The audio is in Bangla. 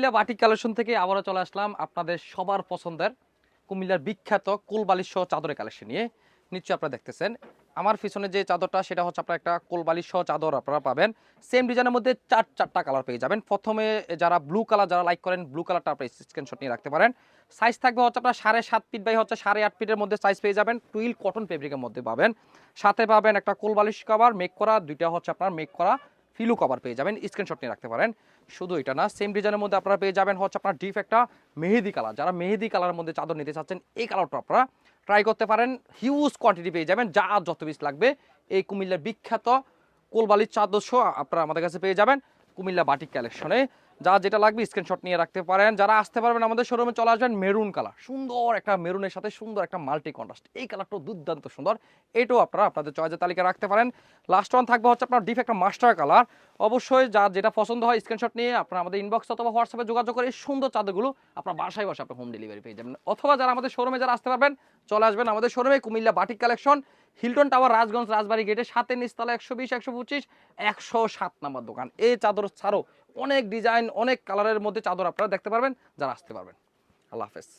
কুমিল্লা বাটিক কালেকশন থেকে আবারও চলে আসলাম আপনাদের সবার পছন্দের কুমিল্লার বিখ্যাত কোলবালিশ সহ চাদরের কালেকশন নিয়ে। নিশ্চয়ই আপনারা দেখতেছেন। আমার পিছনে যে চাদরটা, সেটা হচ্ছে আপনার একটা কোলবালিশ সহ চাদর আপনারা পাবেন। সেম ডিজাইনের মধ্যে চার, চারটা কালার পেয়ে যাবেন। প্রথমে যারা ব্লু কালার যারা লাইক করেন ব্লু কালারটা আপনি স্ক্রিনশট নিয়ে রাখতে পারেন। সাইজ থাকবে হচ্ছে আপনার সাড়ে সাত ফিট বাই হচ্ছে সাড়ে আট ফিটের মধ্যে সাইজ পেয়ে যাবেন। টুইল কটন ফেব্রিকের মধ্যে পাবেন। সাথে পাবেন একটা কোলবালিশ কভার মেক করা, দুইটা হচ্ছে আপনার মেক করা। ফিলু কভার পেয়ে যাবেন স্ক্রিনশট নিয়ে রাখতে পারেন। শুধু এটা না সেম ডিজাইনের মধ্যে আপনারা পেয়ে যাবেন হচ্ছে আপনার ডিপ একটা মেহেদি কালার যারা মেহেদি কালারের মধ্যে চাদর নিতে চাচ্ছেন, এই কালারটা আপনারা ট্রাই করতে পারেন। হিউজ কোয়ান্টিটি পেয়ে যাবেন, যা যত পিস লাগবে। এই কুমিল্লার বিখ্যাত কোলবালির চাদর শো আপনারা আমাদের কাছে পেয়ে যাবেন কুমিল্লা বাটিক কালেকশনে যা যেটা লাগবে স্ক্রিনশট নিয়ে রাখতে পারেন। যারা আসতে পারবেন আমাদের শোরুমে চলে আসবেন মেরুন কালার সুন্দর একটা মেরুনের সাথে সুন্দর একটা মাল্টি কন্ট্রাস্ট এই কালারটাও দুর্দান্ত সুন্দর। এটাও আপনারা আপনাদের চয়েসের তালিকা রাখতে পারেন। লাস্ট ওয়ান থাকবে হচ্ছে আপনার ডিপ একটা মাস্টার কালার অবশ্যই যা যেটা পছন্দ হয় স্ক্রিনশট নিয়ে আপনারা আমাদের ইনবক্স অথবা হোয়াটসঅ্যাপে যোগাযোগ করে এই সুন্দর চাদরগুলো আপনার বাসায় বসে আপনি হোম ডেলিভারি পেয়ে যাবেন। অথবা যারা আমাদের শোরুমে যারা আসতে পারবেন, চলে আসবেন আমাদের শোরুমে Cumilla batik collection Hilton tower Rajganj Rajbari গেটে সাতের নিচতলা একশো বিশ, একশো পঁচিশ, একশো সাত নাম্বার দোকান। এই চাদর ছাড়াও অনেক ডিজাইন অনেক কালারের মধ্যে চাদর আপনারা দেখতে পারবেন যারা আসতে পারবেন। আল্লাহ হাফেজ।